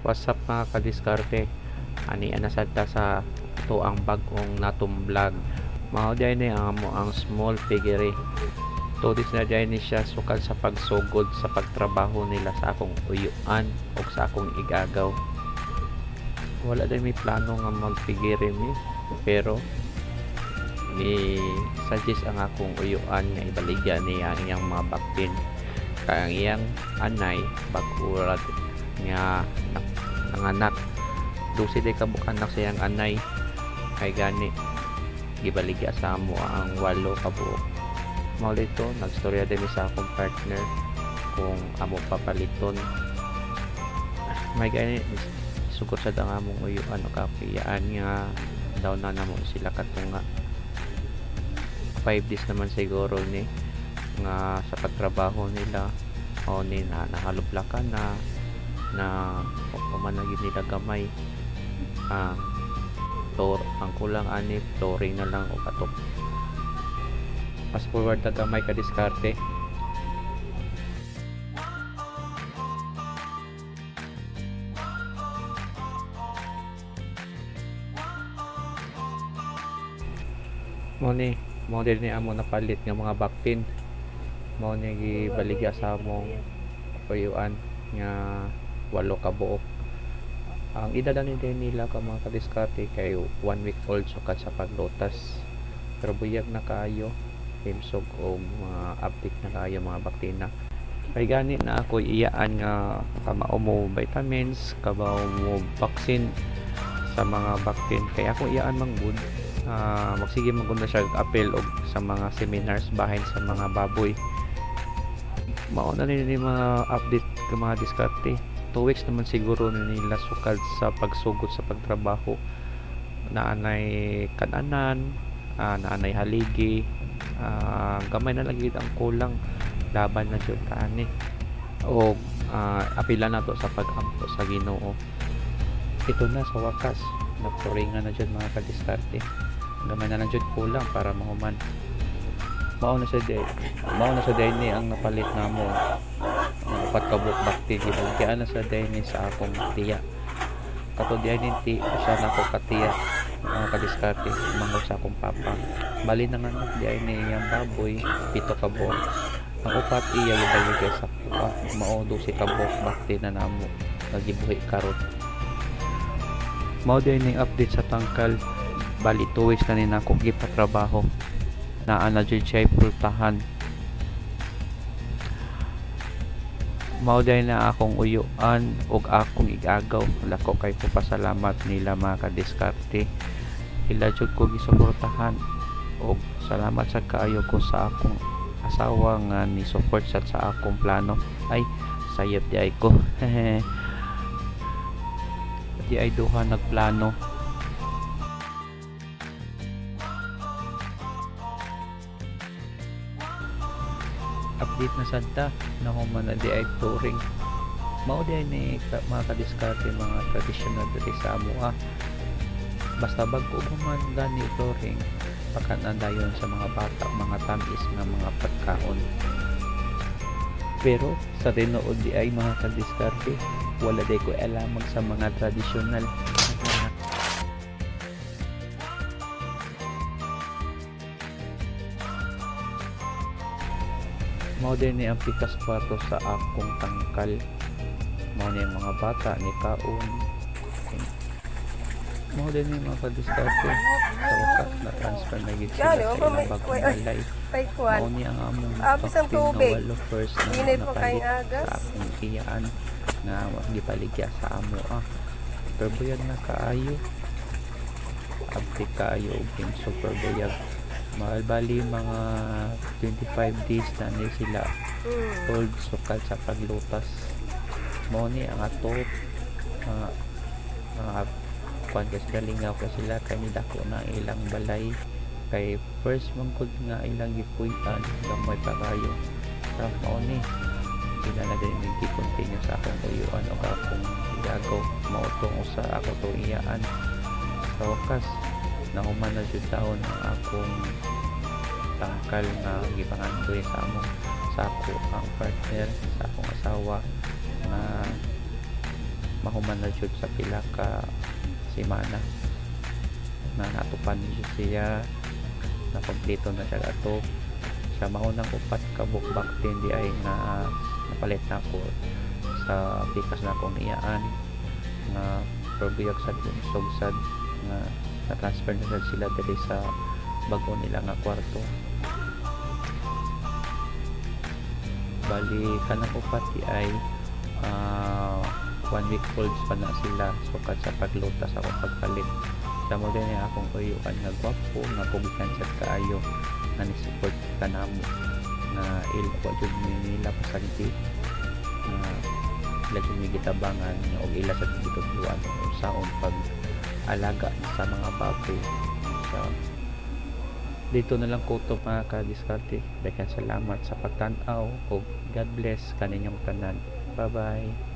What's up mga kadiskarte? Ani anasad ta sa to ang bagong natong vlog. Mao day ni amo ang small piggery. Tudis na day ni siya sukad sa pagsugod sa pagtrabaho nila sa akong uyuan o sa akong igagaw. Wala day may plano nga magpigiri mi pero ni suggest ang akong uyuan nga ibaligya niya ang iyang mga baktin kaya ang iyang anay bagurat nga na- nanganak dusi day kabuk anak sa iyang anay. Kay gani gibaligya sa amo ang walo ka buok mao dito nagstorya din sa akong partner kung amo papaliton. May gani sugod sa dang among uyo ano kapiyaan nga daw na namo sila katunga. 5 days naman siguro ni nga sa pagtrabaho nila. O ni na nahalublakan na na umanagin nila gamay. Ah floor ang kulang ani flooring na lang o katok fast forward na gamay ka diskarte. Mo ni mo ni amo napalit nga mga baktin. Mo ni gibaligya sa among payuan nga walo ka buok. Ang edad ni nila ka mga kadiskarte kay one week old sukad sa paglutas. Pero buyag na kaayo himsog o mga update na kaayo mga baktina. Kay gani na ako iyaan nga kamao mo vitamins kabaw mo vaccine sa mga baktin. Kay ako iyaan mang good Ah, magsige man na siya apel og sa mga seminars bahin sa mga baboy. Mao na nila ni mga update ka mga diskarte 2 weeks naman siguro nila sukad sa pagsugod sa pagtrabaho. Naanay kananan ah, naanay haligi ah, gamay na lang gid ang kulang. Laban na jud kaani o ah, apila na to sa pagampo sa Ginoo. Ito na sa wakas nagturingan na dyan mga kadiskarte. Gamay na lang dyan kulang para mahuman. Mao na sa day mao na sa day ni ang napalit na mo ang upat ka buok bakti kaya na sa ni sa akong tiya. Kato di ay ti usa na ako katiya mga kadiskarte mangod sa akong papa. Bali na nga di ay ni iyang baboy pito ka buok ang upat iya yung baligay sa kuha mao si ka buok bakti na namo. Nagibuhi karon mao din ning update sa tangkal. Bali 2 weeks na nina ako gipatrabaho na ana jud siya pultahan mao din na akong uyuan ug akong igagaw. Lako kay ko pasalamat nila mga kadiskarte. Ila jud ko gisuportahan. Ug salamat sa kaayo ko sa akong asawa nga ni support sa sa akong plano. Ay sayop di ay ko. Di ay duha nagplano update na sadta na human na di ay touring. Mao di ay ni mga kadiskarte mga traditional diri sa amo ah. Basta bago man gani touring pakanandayon sa mga bata mga tamis nga mga pagkaon. Pero sa tinuod di ay mga kadiskarte wala day ko alamag sa mga tradisyonal mao din ni ang pikas kwarto sa akong tangkal. Mao ni mga bata ni kaon mao din ni mga kadiskarte sa wakas na transfer na gid sila sa ilang bagong balay mao ni ang among Abis ang baktin nga tubig. walo first na Inay po kayong agas. sa akong iyaan nga gipaligya sa amo ah. Pero buyag na kaayo. Abti kaayo yung super buyag mahal. Bali mga 25 days na ni sila. Mm. old sukal sa paglutas. Mo ni ang ato. Mga mga kwan kasi galingaw ka sila. Kay dako na ang ilang balay. Kay first mangkod nga ilang gipuy-an gamay pa kayo sa mao ni sila na din nag-continue sa akong uyuan o akong gagaw mautong usa ako to iyaan sa wakas nahuman na jud taon ang akong tangkal nga gipangandoy sa among sa ako ang partner sa akong asawa na mahuman na jud sa pila ka semana. Na natupan jud siya na kompleto na siya ato. Sa mahunang upat ka bukbak din di ay na napalit na ko sa pikas na akong iyaan. Nga probiyag sa sugsad nga na sad sila diri sa bago nila nga kwarto bali kanang upat di ay ah, one week olds pa na sila. Sukat sa pagluta sa pagpalit. Sa mo din ang akong uyuan nga gwapo nga pugikan sa kaayo nga ni-support ka namo na ilwa jud ni nila pasagdi nga ila jud mi gitabangan nga og ila sa gitudluan saon pag alaga sa mga baboy. Sa dito na lang ko to mga kadiskarte. Daghang salamat sa pagtanaw o God bless kaninyong tanan. Bye bye.